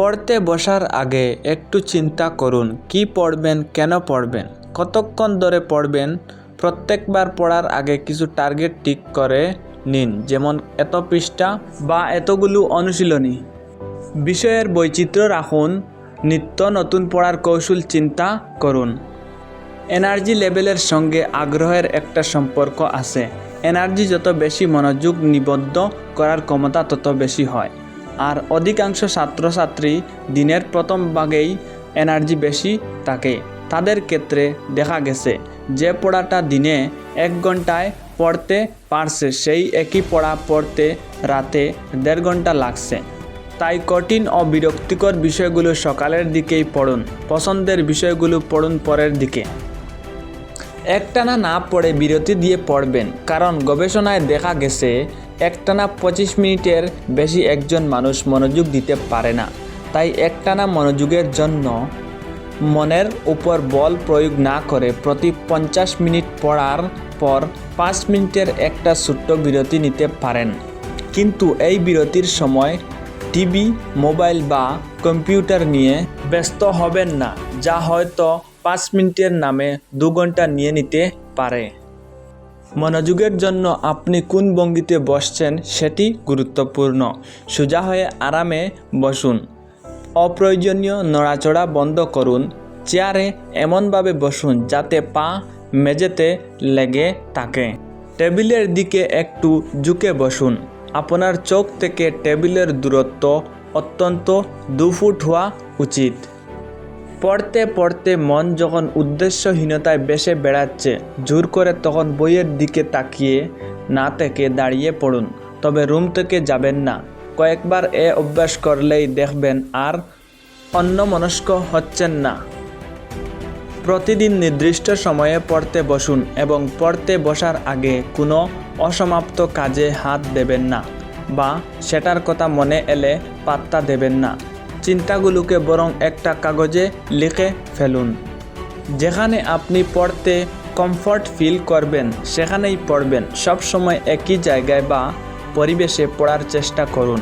পড়তে বসার আগে একটু চিন্তা করুন, কি পড়বেন, কেন পড়বেন? কতক্ষণ ধরে পড়বেন? প্রত্যেকবার পড়ার আগে কিছু টার্গেট ঠিক করে নিন, যেমন এত পৃষ্ঠা বা এতগুলো অনুশীলনী। বিষয়ের বৈচিত্র্য রাখুন, নিত্য নতুন পড়ার কৌশল চিন্তা করুন। এনার্জি লেভেলের সঙ্গে আগ্রহের একটা সম্পর্ক আছে। এনার্জি যত বেশি মনোযোগ নিবদ্ধ করার ক্ষমতা তত বেশি হয়। আর অধিকাংশ ছাত্রছাত্রী দিনের প্রথম ভাগেই এনার্জি বেশি থাকে। তাদের ক্ষেত্রে দেখা গেছে যে পড়াটা দিনে এক ঘন্টায় পড়তে পারছে, সেই একই পড়া পড়তে রাতে দেড় ঘণ্টা লাগছে। তাই কঠিন ও বিরক্তিকর বিষয়গুলো সকালের দিকেই পড়ুন, পছন্দের বিষয়গুলো পড়ুন পরের দিকে। একটানা না পড়ে বিরতি দিয়ে পড়বেন, কারণ গবেষণায় দেখা গেছে একটানা পঁচিশ মিনিটের বেশি একজন মানুষ মনোযোগ দিতে পারে না। তাই একটানা মনোযোগের জন্য মনের উপর বল প্রয়োগ না করে প্রতি পঞ্চাশ মিনিট পড়ার পর পাঁচ মিনিটের একটা ছোট্ট বিরতি নিতে পারেন। কিন্তু এই বিরতির সময় টিভি, মোবাইল বা কম্পিউটার নিয়ে ব্যস্ত হবেন না, যা হয়তো পাঁচ মিনিটের নামে দু ঘণ্টা নিয়ে নিতে পারে। মনোযোগের জন্য আপনি কোন ভঙ্গিতে বসছেন সেটি গুরুত্বপূর্ণ। সোজা হয়ে আরামে বসুন। অপ্রয়োজনীয় নড়াচড়া বন্ধ করুন। চেয়ারে এমনভাবে বসুন যাতে পা মেঝেতে লেগে থাকে। টেবিলের দিকে একটু ঝুঁকে বসুন। আপনার চোখ থেকে টেবিলের দূরত্ব অত্যন্ত দু ফুট হওয়া উচিত। পড়তে পড়তে মন যখন উদ্দেশ্যহীনতায় বেসে বেড়াচ্ছে, জোর করে তখন বইয়ের দিকে তাকিয়ে না থেকে দাঁড়িয়ে পড়ুন। তবে রুম থেকে যাবেন না। কয়েকবার এ অভ্যাস করলেই দেখবেন আর অন্যমনস্ক হচ্ছেন না। প্রতিদিন নির্দিষ্ট সময়ে পড়তে বসুন এবং পড়তে বসার আগে কোনো অসমাপ্ত কাজে হাত দেবেন না বা সেটার কথা মনে এলে পাত্তা দেবেন না। চিন্তাগুলোকে বরং একটা কাগজে লিখে ফেলুন। যেখানে আপনি পড়তে কমফর্ট ফিল করবেন, সেখানেই পড়বেন। সব সময় একই জায়গায় বা পরিবেশে পড়ার চেষ্টা করুন।